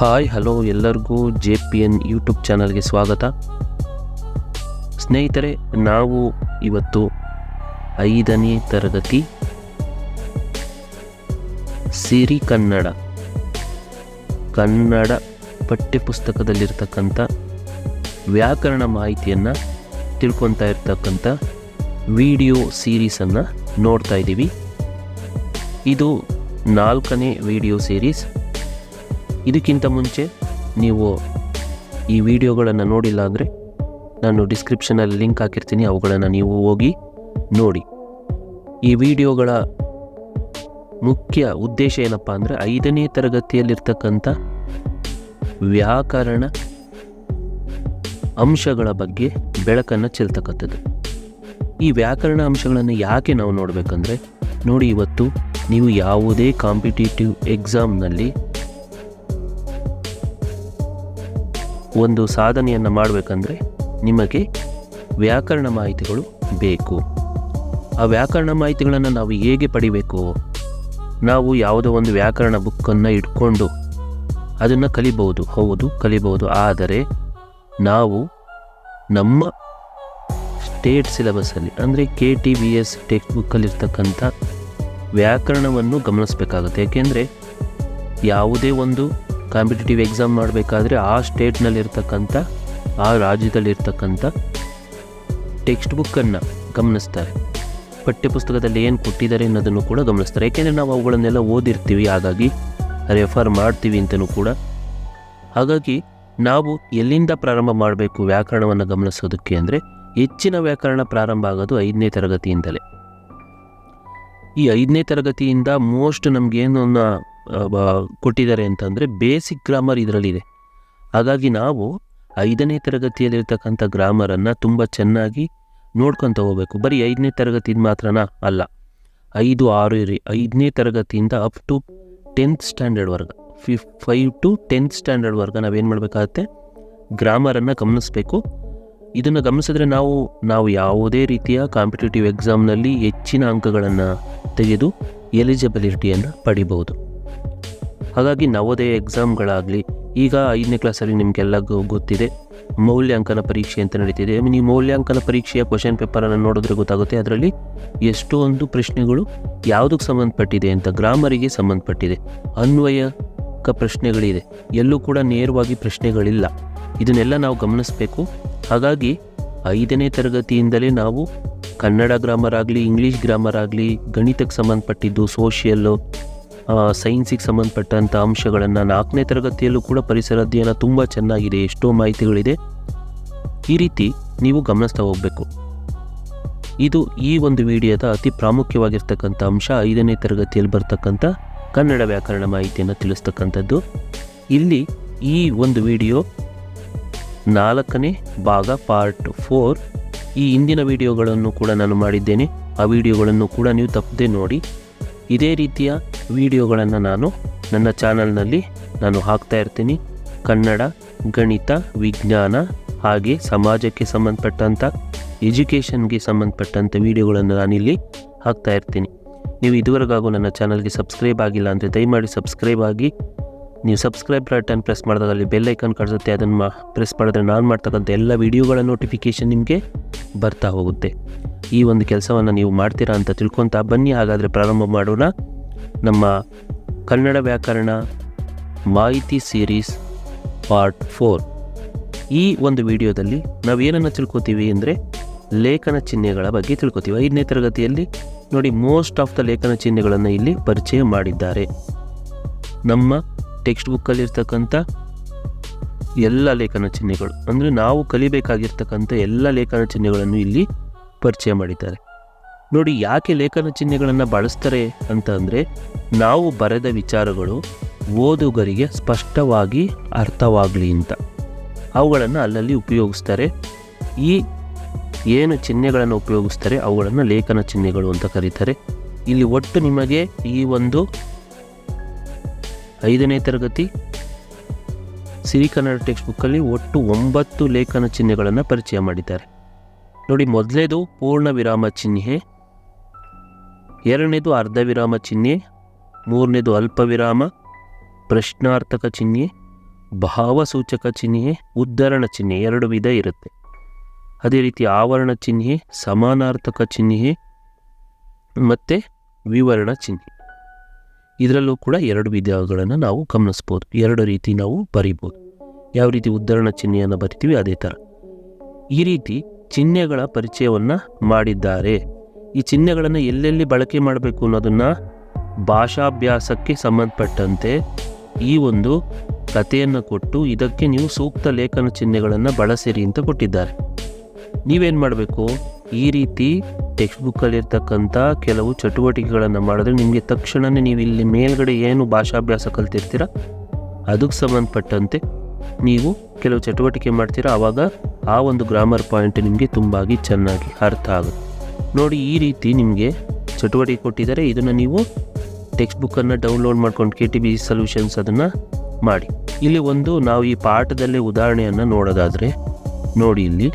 Hi, hello ಎಲ್ಲರಿಗೂ J P N YouTube ಚಾನಲ್ಗೆ ಸ್ವಾಗತ. ಸ್ನೇಹಿತರೆ, ನಾವು ಇವತ್ತು ಐದನೇ ತರಗತಿ ಸಿರಿ ಕನ್ನಡ ಕನ್ನಡ ಪಠ್ಯಪುಸ್ತಕದಲ್ಲಿರ್ತಕ್ಕಂಥ ವ್ಯಾಕರಣ ಮಾಹಿತಿಯನ್ನು ತಿಳ್ಕೊತಾ ಇರ್ತಕ್ಕಂಥ ವಿಡಿಯೋ ಸೀರೀಸನ್ನು ನೋಡ್ತಾ ಇದ್ದೀವಿ. ಇದು ನಾಲ್ಕನೇ ವಿಡಿಯೋ ಸೀರೀಸ್. ಇದಕ್ಕಿಂತ ಮುಂಚೆ ನೀವು ಈ ವಿಡಿಯೋಗಳನ್ನು ನೋಡಿಲ್ಲ ಅಂದರೆ ನಾನು ಡಿಸ್ಕ್ರಿಪ್ಷನಲ್ಲಿ ಲಿಂಕ್ ಹಾಕಿರ್ತೀನಿ, ಅವುಗಳನ್ನು ನೀವು ಹೋಗಿ ನೋಡಿ. ಈ ವಿಡಿಯೋಗಳ ಮುಖ್ಯ ಉದ್ದೇಶ ಏನಪ್ಪ ಅಂದರೆ ಐದನೇ ತರಗತಿಯಲ್ಲಿರ್ತಕ್ಕಂಥ ವ್ಯಾಕರಣ ಅಂಶಗಳ ಬಗ್ಗೆ ಬೆಳಕನ್ನು ಚೆಲ್ತಕ್ಕಂಥದ್ದು ಈ ವ್ಯಾಕರಣ ಅಂಶಗಳನ್ನು ಯಾಕೆ ನಾವು ನೋಡಬೇಕಂದ್ರೆ ನೋಡಿ ಇವತ್ತು ನೀವು ಯಾವುದೇ ಕಾಂಪಿಟೇಟಿವ್ ಎಕ್ಸಾಮ್ನಲ್ಲಿ ಒಂದು ಸಾಧನೆಯನ್ನು ಮಾಡಬೇಕಂದ್ರೆ ನಿಮಗೆ ವ್ಯಾಕರಣ ಮಾಹಿತಿಗಳು ಬೇಕು. ಆ ವ್ಯಾಕರಣ ಮಾಹಿತಿಗಳನ್ನು ನಾವು ಹೇಗೆ ಪಡಿಬೇಕು? ನಾವು ಯಾವುದೋ ಒಂದು ವ್ಯಾಕರಣ ಬುಕ್ಕನ್ನು ಇಟ್ಕೊಂಡು ಅದನ್ನು ಕಲಿಬಹುದು. ಹೌದು, ಕಲಿಬಹುದು. ಆದರೆ ನಾವು ನಮ್ಮ ಸ್ಟೇಟ್ ಸಿಲೆಬಸ್ಸಲ್ಲಿ, ಅಂದರೆ K T B S text ಬುಕ್ಕಲ್ಲಿರ್ತಕ್ಕಂಥ ವ್ಯಾಕರಣವನ್ನು ಗಮನಿಸಬೇಕಾಗುತ್ತೆ. ಏಕೆಂದರೆ ಯಾವುದೇ ಒಂದು ಕಾಂಪಿಟೇಟಿವ್ ಎಕ್ಸಾಮ್ ಮಾಡಬೇಕಾದ್ರೆ ಆ ಸ್ಟೇಟ್ನಲ್ಲಿರ್ತಕ್ಕಂಥ ಆ ರಾಜ್ಯದಲ್ಲಿರ್ತಕ್ಕಂಥ ಟೆಕ್ಸ್ಟ್ ಬುಕ್ಕನ್ನು ಗಮನಿಸ್ತಾರೆ. ಪಠ್ಯಪುಸ್ತಕದಲ್ಲಿ ಏನು ಕೊಟ್ಟಿದ್ದಾರೆ ಅನ್ನೋದನ್ನು ಕೂಡ ಗಮನಿಸ್ತಾರೆ. ಏಕೆಂದರೆ ನಾವು ಅವುಗಳನ್ನೆಲ್ಲ ಓದಿರ್ತೀವಿ, ಹಾಗಾಗಿ ರೆಫರ್ ಮಾಡ್ತೀವಿ ಅಂತಲೂ ಕೂಡ. ಹಾಗಾಗಿ ನಾವು ಎಲ್ಲಿಂದ ಪ್ರಾರಂಭ ಮಾಡಬೇಕು ವ್ಯಾಕರಣವನ್ನು ಗಮನಿಸೋದಕ್ಕೆ ಅಂದರೆ, ಹೆಚ್ಚಿನ ವ್ಯಾಕರಣ ಪ್ರಾರಂಭ ಆಗೋದು ಐದನೇ ತರಗತಿಯಿಂದಲೇ. ಈ ಐದನೇ ತರಗತಿಯಿಂದ ಮೋಸ್ಟ್ ನಮಗೇನು ಕೊಟ್ಟಿದ್ದಾರೆ ಅಂತಂದರೆ ಬೇಸಿಕ್ ಗ್ರಾಮರ್ ಇದರಲ್ಲಿದೆ. ಹಾಗಾಗಿ ನಾವು ಐದನೇ ತರಗತಿಯಲ್ಲಿರ್ತಕ್ಕಂಥ ಗ್ರಾಮರನ್ನು ತುಂಬ ಚೆನ್ನಾಗಿ ನೋಡ್ಕೊತ ಹೋಗ್ಬೇಕು. ಬರೀ ಐದನೇ ತರಗತಿಯಿಂದ ಮಾತ್ರನ ಅಲ್ಲ, ಐದು, ಆರು ಇರಿ, ಐದನೇ ತರಗತಿಯಿಂದ ಅಪ್ ಟು ಟೆಂತ್ ಸ್ಟ್ಯಾಂಡರ್ಡ್ವರೆಗೆ ಫಿಫ್ ಫೈವ್ ಟು ಟೆಂತ್ ಸ್ಟ್ಯಾಂಡರ್ಡ್ವರೆಗೆ ನಾವೇನು ಮಾಡಬೇಕಾಗತ್ತೆ? ಗ್ರಾಮರನ್ನು ಗಮನಿಸಬೇಕು. ಇದನ್ನು ಗಮನಿಸಿದ್ರೆ ನಾವು ನಾವು ಯಾವುದೇ ರೀತಿಯ ಕಾಂಪಿಟೇಟಿವ್ ಎಕ್ಸಾಮ್ನಲ್ಲಿ ಹೆಚ್ಚಿನ ಅಂಕಗಳನ್ನು ತೆಗೆದು ಎಲಿಜಿಬಿಲಿಟಿಯನ್ನು ಪಡಿಬೋದು ಹಾಗಾಗಿ ನವೋದಯ ಎಕ್ಸಾಮ್ಗಳಾಗಲಿ ಈಗ ಐದನೇ ಕ್ಲಾಸಲ್ಲಿ ನಿಮಗೆಲ್ಲ ಗೊತ್ತಿದೆ. ಮೌಲ್ಯಾಂಕನ ಪರೀಕ್ಷೆ ಅಂತ ನಡೀತಿದೆ. ಈ ಮೌಲ್ಯಾಂಕನ ಪರೀಕ್ಷೆಯ ಕ್ವಶನ್ ಪೇಪರನ್ನು ನೋಡಿದ್ರೆ ಗೊತ್ತಾಗುತ್ತೆ. ಅದರಲ್ಲಿ ಎಷ್ಟೊಂದು ಪ್ರಶ್ನೆಗಳು ಯಾವುದಕ್ಕೆ ಸಂಬಂಧಪಟ್ಟಿದೆ ಅಂತ, ಗ್ರಾಮರಿಗೆ ಸಂಬಂಧಪಟ್ಟಿದೆ. ಅನ್ವಯಕ ಪ್ರಶ್ನೆಗಳಿದೆ. ಎಲ್ಲೂ ಕೂಡ ನೇರವಾಗಿ ಪ್ರಶ್ನೆಗಳಿಲ್ಲ. ಇದನ್ನೆಲ್ಲ ನಾವು ಗಮನಿಸಬೇಕು. ಹಾಗಾಗಿ ಐದನೇ ತರಗತಿಯಿಂದಲೇ ನಾವು ಕನ್ನಡ ಗ್ರಾಮರ್ ಆಗಲಿ ಇಂಗ್ಲೀಷ್ ಗ್ರಾಮರ್ ಆಗಲಿ, ಗಣಿತಕ್ಕೆ ಸಂಬಂಧಪಟ್ಟಿದ್ದು ಸೋಷಿಯಲ್ಲು ಸೈನ್ಸಿಗೆ ಸಂಬಂಧಪಟ್ಟಂಥ ಅಂಶಗಳನ್ನು ನಾಲ್ಕನೇ ತರಗತಿಯಲ್ಲೂ ಕೂಡ ಪರಿಸರ ಅಧ್ಯಯನ ತುಂಬ ಚೆನ್ನಾಗಿದೆ, ಎಷ್ಟೋ ಮಾಹಿತಿಗಳಿದೆ. ಈ ರೀತಿ ನೀವು ಗಮನಿಸ್ತಾ ಹೋಗಬೇಕು. ಇದು ಈ ಒಂದು ವಿಡಿಯೋದ ಅತಿ ಪ್ರಾಮುಖ್ಯವಾಗಿರ್ತಕ್ಕಂಥ ಅಂಶ, ಐದನೇ ತರಗತಿಯಲ್ಲಿ ಬರ್ತಕ್ಕಂಥ ಕನ್ನಡ ವ್ಯಾಕರಣ ಮಾಹಿತಿಯನ್ನು ತಿಳಿಸ್ತಕ್ಕಂಥದ್ದು. ಇಲ್ಲಿ ಈ ಒಂದು ವಿಡಿಯೋ ನಾಲ್ಕನೇ ಭಾಗ ಪಾರ್ಟ್ ಫೋರ್, ಈ ಹಿಂದಿನ ವಿಡಿಯೋಗಳನ್ನು ಕೂಡ ನಾನು ಮಾಡಿದ್ದೇನೆ. ಆ ವಿಡಿಯೋಗಳನ್ನು ಕೂಡ ನೀವು ತಪ್ಪದೆ ನೋಡಿ. ಇದೇ ರೀತಿಯ ವಿಡಿಯೋಗಳನ್ನು ನಾನು ನನ್ನ ಚಾನಲ್ನಲ್ಲಿ ನಾನು ಹಾಕ್ತಾ ಇರ್ತೀನಿ. ಕನ್ನಡ, ಗಣಿತ, ವಿಜ್ಞಾನ ಹಾಗೆ ಸಮಾಜಕ್ಕೆ ಸಂಬಂಧಪಟ್ಟಂಥ ಎಜುಕೇಷನ್ಗೆ ಸಂಬಂಧಪಟ್ಟಂಥ ವಿಡಿಯೋಗಳನ್ನು ನಾನಿಲ್ಲಿ ಹಾಕ್ತಾ ಇರ್ತೀನಿ. ನೀವು ಇದುವರೆಗಾಗೂ ನನ್ನ ಚಾನಲ್ಗೆ ಸಬ್ಸ್ಕ್ರೈಬ್ ಆಗಿಲ್ಲ ಅಂದರೆ ದಯಮಾಡಿ ಸಬ್ಸ್ಕ್ರೈಬ್ ಆಗಿ ನೀವು ಸಬ್ಸ್ಕ್ರೈಬ್ ಬಟನ್ ಪ್ರೆಸ್ ಮಾಡಿದಾಗ ಅಲ್ಲಿ ಬೆಲ್ ಐಕನ್ ಕಾಣಿಸುತ್ತೆ, ಅದನ್ನು ಪ್ರೆಸ್ ಮಾಡಿದ್ರೆ ನಾನು ಮಾಡ್ತಕ್ಕಂಥ ಎಲ್ಲ ವಿಡಿಯೋಗಳ ನೋಟಿಫಿಕೇಷನ್ ನಿಮಗೆ ಬರ್ತಾ ಹೋಗುತ್ತೆ. ಈ ಒಂದು ಕೆಲಸವನ್ನು ನೀವು ಮಾಡ್ತೀರಾ ಅಂತ ತಿಳ್ಕೊತಾ ಬನ್ನಿ, ಹಾಗಾದರೆ ಪ್ರಾರಂಭ ಮಾಡೋಣ. ನಮ್ಮ ಕನ್ನಡ ವ್ಯಾಕರಣ ಮಾಹಿತಿ ಸೀರೀಸ್ ಪಾರ್ಟ್ ಫೋರ್ ಈ ಒಂದು ವಿಡಿಯೋದಲ್ಲಿ ನಾವು ಏನನ್ನು ತಿಳ್ಕೊತೀವಿ ಅಂದರೆ ಲೇಖನ ಚಿಹ್ನೆಗಳ ಬಗ್ಗೆ ತಿಳ್ಕೊತೀವಿ. ಐದನೇ ತರಗತಿಯಲ್ಲಿ ನೋಡಿ ಮೋಸ್ಟ್ ಆಫ್ ದ ಲೇಖನ ಚಿಹ್ನೆಗಳನ್ನು ಇಲ್ಲಿ ಪರಿಚಯ ಮಾಡಿದ್ದಾರೆ. ನಮ್ಮ ಟೆಕ್ಸ್ಟ್ ಬುಕ್ಕಲ್ಲಿರ್ತಕ್ಕಂಥ ಎಲ್ಲ ಲೇಖನ ಚಿಹ್ನೆಗಳು. ಅಂದರೆ ನಾವು ಕಲಿಬೇಕಾಗಿರ್ತಕ್ಕಂಥ ಎಲ್ಲ ಲೇಖನ ಚಿಹ್ನೆಗಳನ್ನು ಇಲ್ಲಿ ಪರಿಚಯ ಮಾಡಿದ್ದಾರೆ. ನೋಡಿ, ಯಾಕೆ ಲೇಖನ ಚಿಹ್ನೆಗಳನ್ನು ಬಳಸ್ತಾರೆ ಅಂತ ಅಂದರೆ, ನಾವು ಬರೆದ ವಿಚಾರಗಳು ಓದುಗರಿಗೆ ಸ್ಪಷ್ಟವಾಗಿ ಅರ್ಥವಾಗಲಿ ಅಂತ. ಅವುಗಳನ್ನು ಅಲ್ಲಲ್ಲಿ ಉಪಯೋಗಿಸ್ತಾರೆ. ಈ ಏನು ಚಿಹ್ನೆಗಳನ್ನು ಉಪಯೋಗಿಸ್ತಾರೆ, ಅವುಗಳನ್ನು ಲೇಖನ ಚಿಹ್ನೆಗಳು ಅಂತ ಕರೀತಾರೆ. ಇಲ್ಲಿ ಒಟ್ಟು ನಿಮಗೆ ಈ ಒಂದು ಐದನೇ ತರಗತಿ ಸಿರಿ ಕನ್ನಡ ಟೆಕ್ಸ್ಟ್ ಬುಕ್ಕಲ್ಲಿ ಒಟ್ಟು ಒಂಬತ್ತು ಲೇಖನ ಚಿಹ್ನೆಗಳನ್ನು ಪರಿಚಯ ಮಾಡಿದ್ದಾರೆ. ನೋಡಿ ಮೊದಲನೇದು ಪೂರ್ಣ ವಿರಾಮ ಚಿಹ್ನೆ, ಎರಡನೇದು ಅರ್ಧ ವಿರಾಮ ಚಿಹ್ನೆ, ಮೂರನೇದು ಅಲ್ಪ ವಿರಾಮ, ಪ್ರಶ್ನಾರ್ಥಕ ಚಿಹ್ನೆ, ಭಾವಸೂಚಕ ಚಿಹ್ನೆ, ಉದ್ಧರಣ ಚಿಹ್ನೆ ಎರಡು ವಿಧ ಇರುತ್ತೆ. ಅದೇ ರೀತಿ ಆವರಣ ಚಿಹ್ನೆ, ಸಮಾನಾರ್ಥಕ ಚಿಹ್ನೆ ಮತ್ತು ವಿವರಣ ಚಿಹ್ನೆ. ಇದರಲ್ಲೂ ಕೂಡ ಎರಡು ವಿಧಗಳನ್ನು ನಾವು ಗಮನಿಸ್ಬೋದು. ಎರಡು ರೀತಿ ನಾವು ಬರಿಬೋದು. ಯಾವ ರೀತಿ ಉದ್ಧರಣ ಚಿಹ್ನೆಯನ್ನು ಬರಿತೀವಿ ಅದೇ ಥರ. ಈ ರೀತಿ ಚಿಹ್ನೆಗಳ ಪರಿಚಯವನ್ನು ಮಾಡಿದ್ದಾರೆ. ಈ ಚಿಹ್ನೆಗಳನ್ನು ಎಲ್ಲೆಲ್ಲಿ ಬಳಕೆ ಮಾಡಬೇಕು ಅನ್ನೋದನ್ನು ಭಾಷಾಭ್ಯಾಸಕ್ಕೆ ಸಂಬಂಧಪಟ್ಟಂತೆ ಈ ಒಂದು ಕಥೆಯನ್ನು ಕೊಟ್ಟು ಇದಕ್ಕೆ ನೀವು ಸೂಕ್ತ ಲೇಖನ ಚಿಹ್ನೆಗಳನ್ನು ಬಳಸಿರಿ ಅಂತ ಕೊಟ್ಟಿದ್ದಾರೆ. ನೀವೇನು ಮಾಡಬೇಕು? ಈ ರೀತಿ ಟೆಕ್ಸ್ಟ್ ಬುಕ್ಕಲ್ಲಿರ್ತಕ್ಕಂಥ ಕೆಲವು ಚಟುವಟಿಕೆಗಳನ್ನು ಮಾಡಿದ್ರೆ ನಿಮಗೆ ತಕ್ಷಣವೇ ನೀವು ಇಲ್ಲಿ ಮೇಲ್ಗಡೆ ಏನು ಭಾಷಾಭ್ಯಾಸ ಕಲ್ತಿರ್ತೀರ, ಅದಕ್ಕೆ ಸಂಬಂಧಪಟ್ಟಂತೆ ನೀವು ಕೆಲವು ಚಟುವಟಿಕೆ ಮಾಡ್ತೀರಾ ಆವಾಗ ಆ ಒಂದು ಗ್ರಾಮರ್ ಪಾಯಿಂಟ್ ನಿಮಗೆ ತುಂಬಾಗಿ ಚೆನ್ನಾಗಿ ಅರ್ಥ ಆಗುತ್ತೆ. ನೋಡಿ, ಈ ರೀತಿ ನಿಮಗೆ ಚಟುವಟಿಕೆ ಕೊಟ್ಟಿದ್ದಾರೆ, ಇದನ್ನು ನೀವು ಟೆಕ್ಸ್ಟ್ ಬುಕ್ಕನ್ನು ಡೌನ್ಲೋಡ್ ಮಾಡ್ಕೊಂಡು ಕೆ ಟಿ ಬಿ ಸೊಲ್ಯೂಷನ್ಸ್ ಅದನ್ನು ಮಾಡಿ. ಇಲ್ಲಿ ಒಂದು ನಾವು ಈ ಪಾಠದಲ್ಲೇ ಉದಾಹರಣೆಯನ್ನು ನೋಡೋದಾದರೆ, ನೋಡಿ ಇಲ್ಲಿ.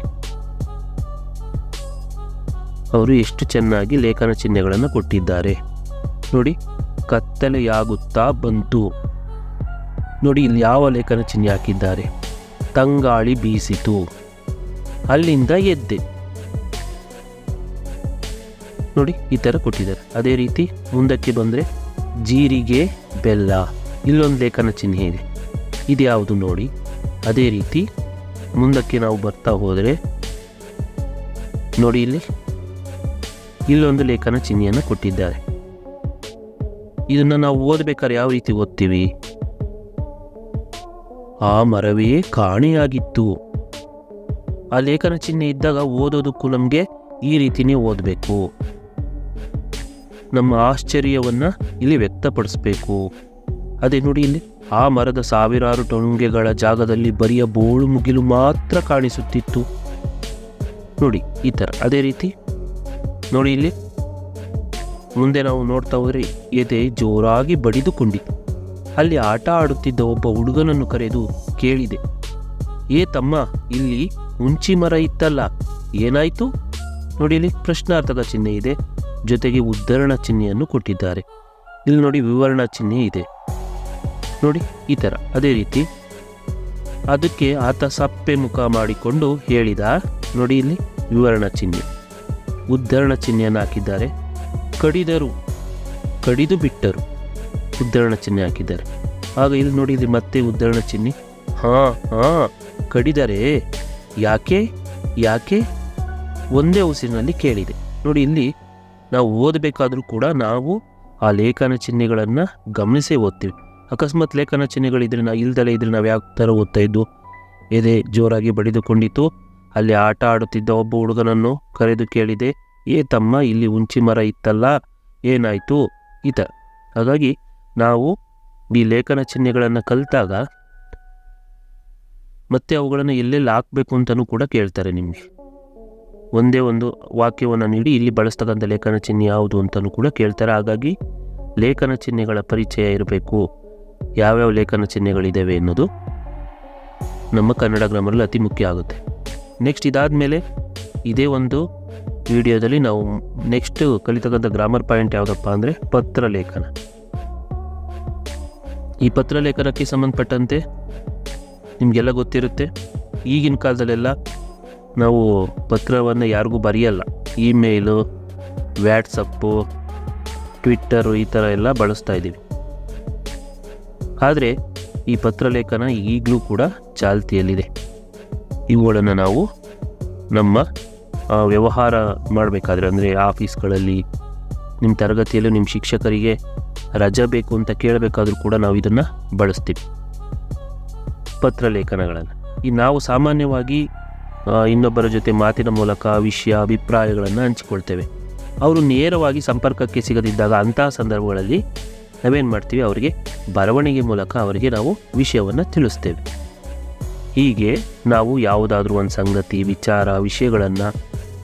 ಅವರು ಎಷ್ಟು ಚೆನ್ನಾಗಿ ಲೇಖನ ಚಿಹ್ನೆಗಳನ್ನು ಕೊಟ್ಟಿದ್ದಾರೆ. ನೋಡಿ, ಕತ್ತಲೆಯಾಗುತ್ತಾ ಬಂತು. ನೋಡಿ, ಇಲ್ಲಿ ಯಾವ ಲೇಖನ ಚಿಹ್ನೆ ಹಾಕಿದ್ದಾರೆ. ತಂಗಾಳಿ ಬೀಸಿತು. ಅಲ್ಲಿಂದ ಎದ್ದೆ. ನೋಡಿ, ಈ ಥರ ಕೊಟ್ಟಿದ್ದಾರೆ. ಅದೇ ರೀತಿ ಮುಂದಕ್ಕೆ ಬಂದರೆ ಜೀರಿಗೆ ಬೆಲ್ಲ. ಇಲ್ಲೊಂದು ಲೇಖನ ಚಿಹ್ನೆ ಇದೆ. ಇದು ಯಾವುದು ನೋಡಿ. ಅದೇ ರೀತಿ ಮುಂದಕ್ಕೆ ನಾವು ಬರ್ತಾ ಹೋದರೆ ನೋಡಿ ಇಲ್ಲಿ. ಇಲ್ಲೊಂದು ಲೇಖನ ಚಿಹ್ನೆಯನ್ನು ಕೊಟ್ಟಿದ್ದಾರೆ. ಇದನ್ನು ನಾವು ಓದಬೇಕಾದ್ರೆ ಯಾವ ರೀತಿ ಓದ್ತೀವಿ? ಆ ಮರವೇ ಕಾಣೆಯಾಗಿತ್ತು. ಆ ಲೇಖನ ಚಿಹ್ನೆ ಇದ್ದಾಗ ಓದೋದಕ್ಕೂ ನಮಗೆ ಈ ರೀತಿನೇ ಓದಬೇಕು. ನಮ್ಮ ಆಶ್ಚರ್ಯವನ್ನು ಇಲ್ಲಿ ವ್ಯಕ್ತಪಡಿಸ್ಬೇಕು. ಅದೇ ನೋಡಿ ಇಲ್ಲಿ ಆ ಮರದ ಸಾವಿರಾರು ಟೊಂಗೆಗಳ ಜಾಗದಲ್ಲಿ ಬರಿಯ ಬೋಳು ಮುಗಿಲು ಮಾತ್ರ ಕಾಣಿಸುತ್ತಿತ್ತು. ನೋಡಿ ಈ ಥರ ಅದೇ ರೀತಿ ನೋಡಿ ಇಲ್ಲಿ. ಮುಂದೆ ನಾವು ನೋಡ್ತಾ ಹೋದ್ರೆ ಎದೆ ಜೋರಾಗಿ ಬಡಿದುಕೊಂಡಿತು ಅಲ್ಲಿ ಆಟ ಆಡುತ್ತಿದ್ದ ಒಬ್ಬ ಹುಡುಗನನ್ನು ಕರೆದು ಕೇಳಿದೆ, ಏ ತಮ್ಮ, ಇಲ್ಲಿ ಹುಂಚಿ ಮರ ಇತ್ತಲ್ಲ, ಏನಾಯಿತು? ನೋಡಿ ಇಲ್ಲಿ ಪ್ರಶ್ನಾರ್ಥಕ ಚಿಹ್ನೆ ಇದೆ, ಜೊತೆಗೆ ಉದ್ಧರಣ ಚಿಹ್ನೆಯನ್ನು ಕೊಟ್ಟಿದ್ದಾರೆ. ಇಲ್ಲಿ ನೋಡಿ ವಿವರಣಾ ಚಿಹ್ನೆ ಇದೆ. ನೋಡಿ, ಈ ಥರ ಅದೇ ರೀತಿ. ಅದಕ್ಕೆ ಆತ ಸಪ್ಪೆ ಮುಖ ಮಾಡಿಕೊಂಡು ಹೇಳಿದ, ನೋಡಿ ಇಲ್ಲಿ ವಿವರಣಾ ಚಿಹ್ನೆ. ಉದ್ಧರಣ ಚಿಹ್ನೆಯನ್ನು ಹಾಕಿದ್ದಾರೆ. ಕಡಿದರು, ಕಡಿದು ಬಿಟ್ಟರು, ಉದ್ಧರಣ ಚಿಹ್ನೆ ಹಾಕಿದ್ದಾರೆ. ಆಗ ಇಲ್ಲಿ ನೋಡಿ, ಇಲ್ಲಿ ಮತ್ತೆ ಉದ್ಧರಣ ಚಿಹ್ನೆ. ಹಾಂ ಹಾಂ, ಕಡಿದರೆ ಯಾಕೆ ಯಾಕೆ? ಒಂದೇ ಉಸಿರಿನಲ್ಲಿ ಕೇಳಿದೆ. ನೋಡಿ, ಇಲ್ಲಿ ನಾವು ಓದಬೇಕಾದರೂ ಕೂಡ ನಾವು ಆ ಲೇಖನ ಚಿಹ್ನೆಗಳನ್ನು ಗಮನಿಸೇ ಓದ್ತೀವಿ. ಅಕಸ್ಮಾತ್ ಲೇಖನ ಚಿಹ್ನೆಗಳಿದ್ರೆ ನಾವು ಇಲ್ದಲೇ ಇದ್ರೆ ನಾವು ಯಾವ ಥರ ಓದ್ತಾ ಇದ್ದು ಎದೆ ಜೋರಾಗಿ ಬಡಿದುಕೊಂಡಿತ್ತು. ಅಲ್ಲಿ ಆಟ ಆಡುತ್ತಿದ್ದ ಒಬ್ಬ ಹುಡುಗನನ್ನು ಕರೆದು ಕೇಳಿದೆ, ಏ ತಮ್ಮ, ಇಲ್ಲಿ ಹುಂಚಿ ಮರ ಇತ್ತಲ್ಲ, ಏನಾಯಿತು? ಈತ, ಹಾಗಾಗಿ ನಾವು ಈ ಲೇಖನ ಚಿಹ್ನೆಗಳನ್ನು ಕಲಿತಾಗ ಮತ್ತೆ ಅವುಗಳನ್ನು ಎಲ್ಲೆಲ್ಲಿ ಹಾಕಬೇಕು ಅಂತಲೂ ಕೂಡ ಕೇಳ್ತಾರೆ ನಿಮಗೆ. ಒಂದೇ ಒಂದು ವಾಕ್ಯವನ್ನು ನೀಡಿ, ಇಲ್ಲಿ ಬಳಸ್ತಕ್ಕಂಥ ಲೇಖನ ಚಿಹ್ನೆ ಯಾವುದು ಅಂತಲೂ ಕೂಡ ಕೇಳ್ತಾರೆ. ಹಾಗಾಗಿ ಲೇಖನ ಚಿಹ್ನೆಗಳ ಪರಿಚಯ ಇರಬೇಕು. ಯಾವ್ಯಾವ ಲೇಖನ ಚಿಹ್ನೆಗಳಿದ್ದಾವೆ ಅನ್ನೋದು ನಮ್ಮ ಕನ್ನಡ ಗ್ರಾಮರಲ್ಲಿ ಅತಿ ಮುಖ್ಯ ಆಗುತ್ತೆ. ನೆಕ್ಸ್ಟ್ ಇದಾದ ಮೇಲೆ ಇದೇ ಒಂದು ವಿಡಿಯೋದಲ್ಲಿ ನಾವು ನೆಕ್ಸ್ಟ್ ಕಲಿತಕ್ಕಂಥ ಗ್ರಾಮರ್ ಪಾಯಿಂಟ್ ಯಾವುದಪ್ಪ ಅಂದರೆ ಪತ್ರಲೇಖನ. ಈ ಪತ್ರಲೇಖನಕ್ಕೆ ಸಂಬಂಧಪಟ್ಟಂತೆ ನಿಮಗೆಲ್ಲ ಗೊತ್ತಿರುತ್ತೆ. ಈಗಿನ ಕಾಲದಲ್ಲೆಲ್ಲ ನಾವು ಪತ್ರವನ್ನು ಯಾರಿಗೂ ಬರೆಯಲ್ಲ. ಇಮೇಲು ವ್ಯಾಟ್ಸಪ್ಪು ಟ್ವಿಟ್ಟರು ಈ ಥರ ಎಲ್ಲ ಬಳಸ್ತಾ ಇದ್ದೀವಿ. ಆದರೆ ಈ ಪತ್ರಲೇಖನ ಈಗಲೂ ಕೂಡ ಚಾಲ್ತಿಯಲ್ಲಿದೆ. ಇವುಗಳನ್ನು ನಾವು ನಮ್ಮ ವ್ಯವಹಾರ ಮಾಡಬೇಕಾದ್ರೆ ಅಂದರೆ ಆಫೀಸ್ಗಳಲ್ಲಿ ನಿಮ್ಮ ತರಗತಿಯಲ್ಲೂ ನಿಮ್ಮ ಶಿಕ್ಷಕರಿಗೆ ರಜಾ ಬೇಕು ಅಂತ ಕೇಳಬೇಕಾದ್ರೂ ಕೂಡ ನಾವು ಇದನ್ನು ಬಳಸ್ತೀವಿ. ಪತ್ರಲೇಖನಗಳನ್ನು. ಈ ನಾವು ಸಾಮಾನ್ಯವಾಗಿ ಇನ್ನೊಬ್ಬರ ಜೊತೆ ಮಾತಿನ ಮೂಲಕ ವಿಷಯ, ಅಭಿಪ್ರಾಯಗಳನ್ನು ಹಂಚಿಕೊಳ್ತೇವೆ. ಅವರು ನೇರವಾಗಿ ಸಂಪರ್ಕಕ್ಕೆ ಸಿಗದಿದ್ದಾಗ ಅಂತಹ ಸಂದರ್ಭಗಳಲ್ಲಿ ನಾವೇನು ಮಾಡ್ತೀವಿ, ಅವರಿಗೆ ಬರವಣಿಗೆ ಮೂಲಕ ಅವರಿಗೆ ನಾವು ವಿಷಯವನ್ನು ತಿಳಿಸ್ತೇವೆ. ಹೀಗೆ ನಾವು ಯಾವುದಾದ್ರೂ ಒಂದು ಸಂಗತಿ, ವಿಚಾರ, ವಿಷಯಗಳನ್ನು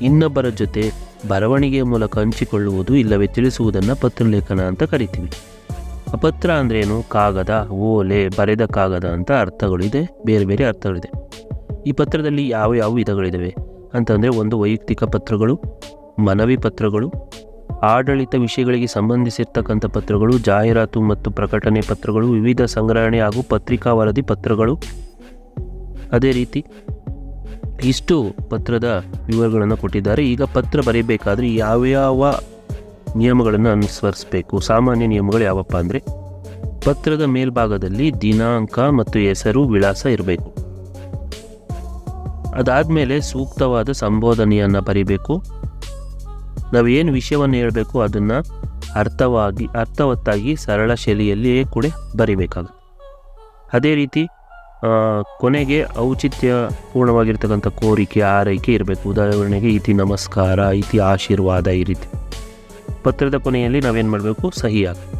ಇನ್ನೊಬ್ಬರ ಜೊತೆ ಬರವಣಿಗೆಯ ಮೂಲಕ ಹಂಚಿಕೊಳ್ಳುವುದು ಇಲ್ಲವೇ ತಿಳಿಸುವುದನ್ನು ಪತ್ರಲೇಖನ ಅಂತ ಕರಿತೀವಿ. ಪತ್ರ ಅಂದ್ರೇನು? ಕಾಗದ, ಓಲೆ, ಬರೆದ ಕಾಗದ ಅಂತ ಅರ್ಥಗಳಿದೆ, ಬೇರೆ ಬೇರೆ ಅರ್ಥಗಳಿದೆ. ಈ ಪತ್ರದಲ್ಲಿ ಯಾವ ಯಾವ ವಿಧಗಳಿದ್ದಾವೆ ಅಂತಂದರೆ ಒಂದು ವೈಯಕ್ತಿಕ ಪತ್ರಗಳು, ಮನವಿ ಪತ್ರಗಳು, ಆಡಳಿತ ವಿಷಯಗಳಿಗೆ ಸಂಬಂಧಿಸಿರ್ತಕ್ಕಂಥ ಪತ್ರಗಳು, ಜಾಹೀರಾತು ಮತ್ತು ಪ್ರಕಟಣೆ ಪತ್ರಗಳು, ವಿವಿಧ ಸಂಗ್ರಹಣೆ ಹಾಗೂ ಪತ್ರಿಕಾ ವರದಿ ಪತ್ರಗಳು ಅದೇ ರೀತಿ ಇಷ್ಟು ಪತ್ರದ ವಿವರಗಳನ್ನು ಕೊಟ್ಟಿದ್ದಾರೆ. ಈಗ ಪತ್ರ ಬರೀಬೇಕಾದ್ರೆ ಯಾವ್ಯಾವ ನಿಯಮಗಳನ್ನು ಅನುಸರಿಸಬೇಕು? ಸಾಮಾನ್ಯ ನಿಯಮಗಳು ಯಾವಪ್ಪ ಅಂದರೆ ಪತ್ರದ ಮೇಲ್ಭಾಗದಲ್ಲಿ ದಿನಾಂಕ ಮತ್ತು ಹೆಸರು ವಿಳಾಸ ಇರಬೇಕು. ಅದಾದಮೇಲೆ ಸೂಕ್ತವಾದ ಸಂಬೋಧನೆಯನ್ನು ಬರಿಬೇಕು. ನಾವೇನು ವಿಷಯವನ್ನು ಹೇಳಬೇಕು ಅದನ್ನು ಅರ್ಥವಾಗಿ ಅರ್ಥವತ್ತಾಗಿ ಸರಳ ಶೈಲಿಯಲ್ಲಿಯೇ ಕೂಡ ಬರಿಬೇಕಾಗುತ್ತೆ. ಅದೇ ರೀತಿ ಕೊನೆಗೆ ಔಚಿತ್ಯ ಪೂರ್ಣವಾಗಿರ್ತಕ್ಕಂಥ ಕೋರಿಕೆ, ಆರೈಕೆ ಇರಬೇಕು. ಉದಾಹರಣೆಗೆ, ಇತಿ ನಮಸ್ಕಾರ, ಇತಿ ಆಶೀರ್ವಾದ ಈ ರೀತಿ. ಪತ್ರದ ಕೊನೆಯಲ್ಲಿ ನಾವೇನು ಮಾಡಬೇಕು? ಸಹಿ ಹಾಕಿ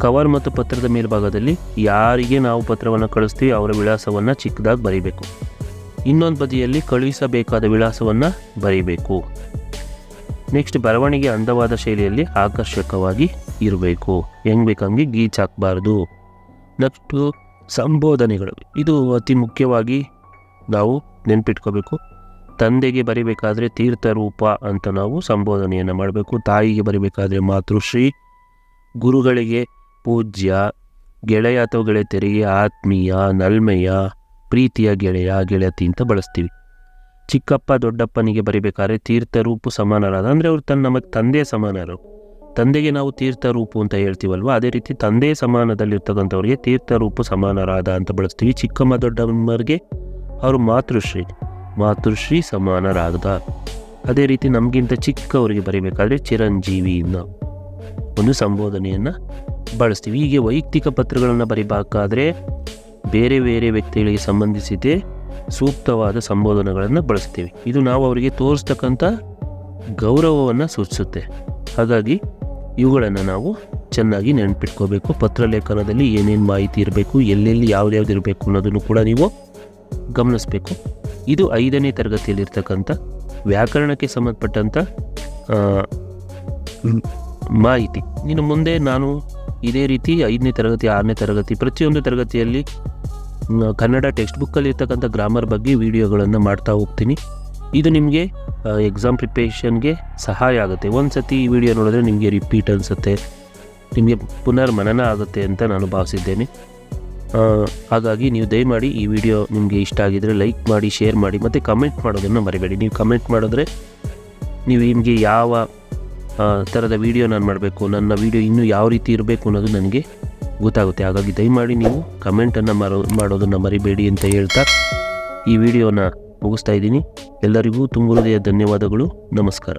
ಕವರ್ ಮತ್ತು ಪತ್ರದ ಮೇಲ್ಭಾಗದಲ್ಲಿ ಯಾರಿಗೆ ನಾವು ಪತ್ರವನ್ನು ಕಳಿಸ್ತೀವಿ, ಅವರ ವಿಳಾಸವನ್ನು ಚಿಕ್ಕದಾಗಿ ಬರೀಬೇಕು. ಇನ್ನೊಂದು ಬದಿಯಲ್ಲಿ ಕಳುಹಿಸಬೇಕಾದ ವಿಳಾಸವನ್ನು ಬರೀಬೇಕು. ನೆಕ್ಸ್ಟ್ ಬರವಣಿಗೆ ಅಂದವಾದ ಶೈಲಿಯಲ್ಲಿ ಆಕರ್ಷಕವಾಗಿ ಇರಬೇಕು. ಹೆಂಗೆ ಬೇಕಂಗೆ ಗೀಚ್ ಹಾಕಬಾರ್ದು. ನೆಕ್ಸ್ಟು ಸಂಬೋಧನೆಗಳು. ಇದು ಅತಿ ಮುಖ್ಯವಾಗಿ ನಾವು ನೆನ್ಪಿಟ್ಕೋಬೇಕು. ತಂದೆಗೆ ಬರಿಬೇಕಾದ್ರೆ ತೀರ್ಥರೂಪ ಅಂತ ನಾವು ಸಂಬೋಧನೆಯನ್ನು ಮಾಡಬೇಕು. ತಾಯಿಗೆ ಬರಿಬೇಕಾದ್ರೆ ಮಾತೃಶ್ರೀ. ಗುರುಗಳಿಗೆ ಪೂಜ್ಯ. ಗೆಳೆಯ ಅಥವಾ ಗೆಳೆಯರಿಗೆ ಆತ್ಮೀಯ, ನಲ್ಮೆಯ, ಪ್ರೀತಿಯ ಗೆಳೆಯ, ಗೆಳತಿ ಅಂತ ಬಳಸ್ತೀವಿ. ಚಿಕ್ಕಪ್ಪ, ದೊಡ್ಡಪ್ಪನಿಗೆ ಬರಿಬೇಕಾದ್ರೆ ತೀರ್ಥರೂಪು ಸಮಾನರಾದ, ಅಂದರೆ ಅವರು ತನ್ನ ನಮಗೆ ತಂದೆ ಸಮಾನರು. ತಂದೆಗೆ ನಾವು ತೀರ್ಥರೂಪು ಅಂತ ಹೇಳ್ತೀವಲ್ವ? ಅದೇ ರೀತಿ ತಂದೆ ಸಮಾನದಲ್ಲಿರ್ತಕ್ಕಂಥವ್ರಿಗೆ ತೀರ್ಥರೂಪು ಸಮಾನರಾದ ಅಂತ ಬಳಸ್ತೀವಿ. ಚಿಕ್ಕಮ್ಮ ದೊಡ್ಡಮ್ಮರಿಗೆ ಅವರು ಮಾತೃಶ್ರೀ. ಮಾತೃಶ್ರೀ ಸಮಾನರಾದ. ಅದೇ ರೀತಿ ನಮಗಿಂತ ಚಿಕ್ಕವರಿಗೆ ಬರೀಬೇಕಾದ್ರೆ ಚಿರಂಜೀವಿ ಒಂದು ಸಂಬೋಧನೆಯನ್ನು ಬಳಸ್ತೀವಿ. ಹೀಗೆ ವೈಯಕ್ತಿಕ ಪತ್ರಗಳನ್ನು ಬರಿಬೇಕಾದ್ರೆ ಬೇರೆ ಬೇರೆ ವ್ಯಕ್ತಿಗಳಿಗೆ ಸಂಬಂಧಿಸಿದೆ ಸೂಕ್ತವಾದ ಸಂಬೋಧನೆಗಳನ್ನು ಬಳಸ್ತೀವಿ. ಇದು ನಾವು ಅವರಿಗೆ ತೋರಿಸ್ತಕ್ಕಂಥ ಗೌರವವನ್ನು ಸೂಚಿಸುತ್ತೆ. ಹಾಗಾಗಿ ಇವುಗಳನ್ನು ನಾವು ಚೆನ್ನಾಗಿ ನೆನಪಿಟ್ಕೋಬೇಕು. ಪತ್ರಲೇಖನದಲ್ಲಿ ಏನೇನು ಮಾಹಿತಿ ಇರಬೇಕು, ಎಲ್ಲೆಲ್ಲಿ ಯಾವ್ದ್ಯಾವ್ದು ಇರಬೇಕು ಅನ್ನೋದನ್ನು ಕೂಡ ನೀವು ಗಮನಿಸಬೇಕು. ಇದು ಐದನೇ ತರಗತಿಯಲ್ಲಿರ್ತಕ್ಕಂಥ ವ್ಯಾಕರಣಕ್ಕೆ ಸಂಬಂಧಪಟ್ಟಂಥ ಮಾಹಿತಿ. ಇನ್ನು ಮುಂದೆ ನಾನು ಇದೇ ರೀತಿ ಐದನೇ ತರಗತಿ, ಆರನೇ ತರಗತಿ, ಪ್ರತಿಯೊಂದು ತರಗತಿಯಲ್ಲಿ ಕನ್ನಡ ಟೆಕ್ಸ್ಟ್ ಬುಕ್ಕಲ್ಲಿ ಇರ್ತಕ್ಕಂಥ ಗ್ರಾಮರ್ ಬಗ್ಗೆ ವಿಡಿಯೋಗಳನ್ನು ಮಾಡ್ತಾ ಹೋಗ್ತೀನಿ. ಇದು ನಿಮಗೆ ಎಕ್ಸಾಮ್ ಪ್ರಿಪ್ರೇಷನ್ಗೆ ಸಹಾಯ ಆಗುತ್ತೆ. ಒಂದು ಸತಿ ಈ ವಿಡಿಯೋ ನೋಡಿದ್ರೆ ನಿಮಗೆ ರಿಪೀಟ್ ಅನಿಸುತ್ತೆ. ನಿಮಗೆ ಪುನರ್ ಮನನ ಆಗುತ್ತೆ ಅಂತ ನಾನು ಭಾವಿಸಿದ್ದೇನೆ. ಹಾಗಾಗಿ ನೀವು ದಯಮಾಡಿ ಈ ವಿಡಿಯೋ ನಿಮಗೆ ಇಷ್ಟ ಆಗಿದರೆ ಲೈಕ್ ಮಾಡಿ ಶೇರ್ ಮಾಡಿ, ಮತ್ತು ಕಮೆಂಟ್ ಮಾಡೋದನ್ನು ಮರಿಬೇಡಿ. ನೀವು ಕಮೆಂಟ್ ಮಾಡಿದ್ರೆ ನೀವು ನಿಮಗೆ ಯಾವ ಥರದ ವಿಡಿಯೋ ನಾನು ಮಾಡಬೇಕು, ನನ್ನ ವಿಡಿಯೋ ಇನ್ನೂ ಯಾವ ರೀತಿ ಇರಬೇಕು ಅನ್ನೋದು ನನಗೆ ಗೊತ್ತಾಗುತ್ತೆ. ಹಾಗಾಗಿ ದಯಮಾಡಿ ನೀವು ಕಮೆಂಟನ್ನು ಮರ, ಮಾಡೋದನ್ನು ಮರಿಬೇಡಿ ಅಂತ ಹೇಳ್ತಾ ಈ ವಿಡಿಯೋನ ಮುಗಿಸ್ತಾ ಇದ್ದೀನಿ. ಎಲ್ಲರಿಗೂ ತುಂಬ ಹೃದಯ ಧನ್ಯವಾದಗಳು. ನಮಸ್ಕಾರ.